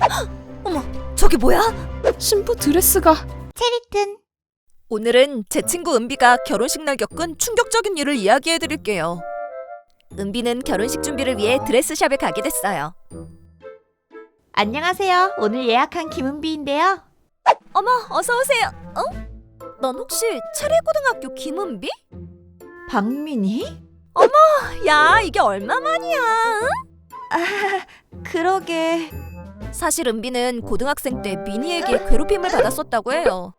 어머, 저게 뭐야? 신부 드레스가 체리튼. 오늘은 제 친구 은비가 결혼식 날 겪은 충격적인 일을 이야기해 드릴게요. 은비는 결혼식 준비를 위해 드레스샵에 가게 됐어요. 안녕하세요. 오늘 예약한 김은비인데요. 어머, 어서 오세요. 어? 넌 혹시 차례고등학교 김은비? 박민희? 야, 이게 얼마만이야? 그러게. 사실 은비는 고등학생 때 미니에게 괴롭힘을 받았었다고 해요.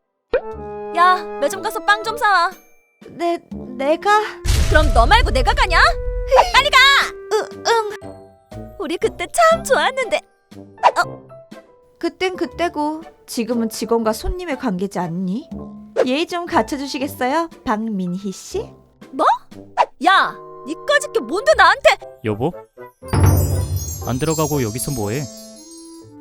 야, 매점 가서 빵 좀 사와. 내 내가 그럼 너 말고 내가 가냐? 빨리 가! 으, 응. 우리 그때 참 좋았는데. 그땐 그때고 지금은 직원과 손님의 관계지 않니? 예의 좀 갖춰 주시겠어요? 박민희 씨? 야, 니까짓 게 뭔데 나한테? 여보? 안 들어가고 여기서 뭐해?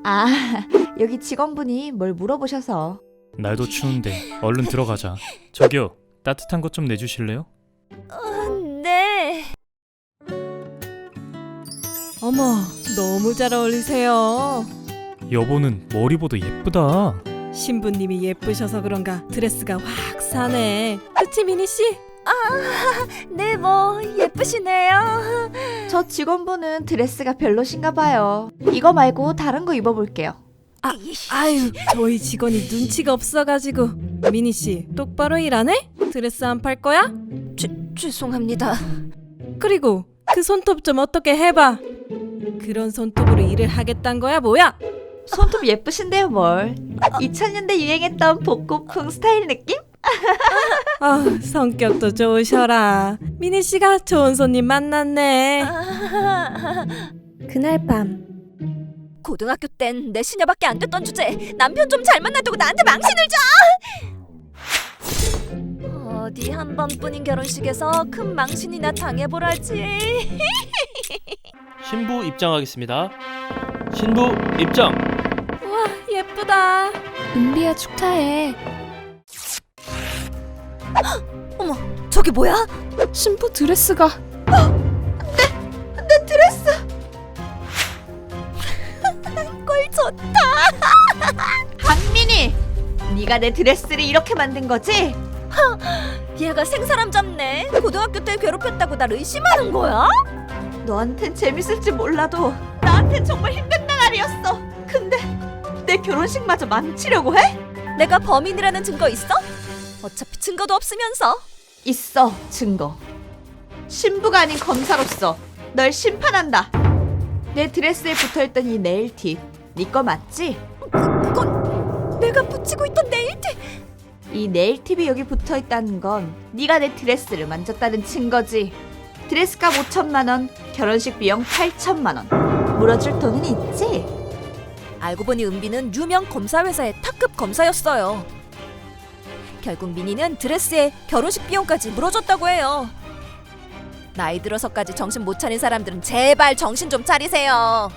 아, 여기 직원분이 뭘 물어보셔서. 날도 추운데 얼른 들어가자. 저기요, 따뜻한 것 좀 내주실래요? 어, 네. 어머 너무 잘 어울리세요. 여보는 머리보다 예쁘다. 신부님이 예쁘셔서 그런가 드레스가 확 사네. 그치 미니 씨? 네, 뭐 예쁘시네요. 저 직원분은 드레스가 별로신가 봐요. 이거 말고 다른 거 입어볼게요. 아, 아유 저희 직원이 눈치가 없어가지고 미니 씨 똑바로 일하네? 드레스 안 팔 거야? 죄, 죄송합니다. 그리고 그 손톱 좀 어떻게 해봐. 그런 손톱으로 일을 하겠단 거야 뭐야? 손톱 예쁘신데요, 뭘? 2000년대 유행했던 복고풍 스타일 느낌? 아 성격도 좋으셔라. 미니 씨가 좋은 손님 만났네. 그날 밤 고등학교 땐 내 시녀밖에 안 됐던 주제 남편 좀 잘 만나두고 나한테 망신을 줘! 어디 한 번뿐인 결혼식에서 큰 망신이나 당해보라지. 신부 입장하겠습니다. 신부 입장. 와 예쁘다. 은비야 축하해. 어머, 저게 뭐야? 신부 드레스가 꼴 좋다. 박민희! 네가 내 드레스를 이렇게 만든 거지? 얘가 생사람 잡네. 고등학교 때 괴롭혔다고 날 의심하는 거야? 너한텐 재밌을지 몰라도 나한텐 정말 힘든 나날이었어. 근데 내 결혼식마저 망치려고 해? 내가 범인이라는 증거 있어? 어차피 증거도 없으면서. 있어, 증거. 신부가 아닌 검사로서 널 심판한다. 내 드레스에 붙어있던 이 네일팁, 네 거 맞지? 그건 내가 붙이고 있던 네일팁. 이 네일팁이 여기 붙어있다는 건 네가 내 드레스를 만졌다는 증거지. 드레스값 5천만 원, 결혼식 비용 8천만 원. 물어줄 돈은 있지? 알고 보니 은비는 유명 검사 회사의 탑급 검사였어요. 결국 미니는 드레스에 결혼식 비용까지 물어줬다고 해요. 나이 들어서까지 정신 못 차린 사람들은 제발 정신 좀 차리세요.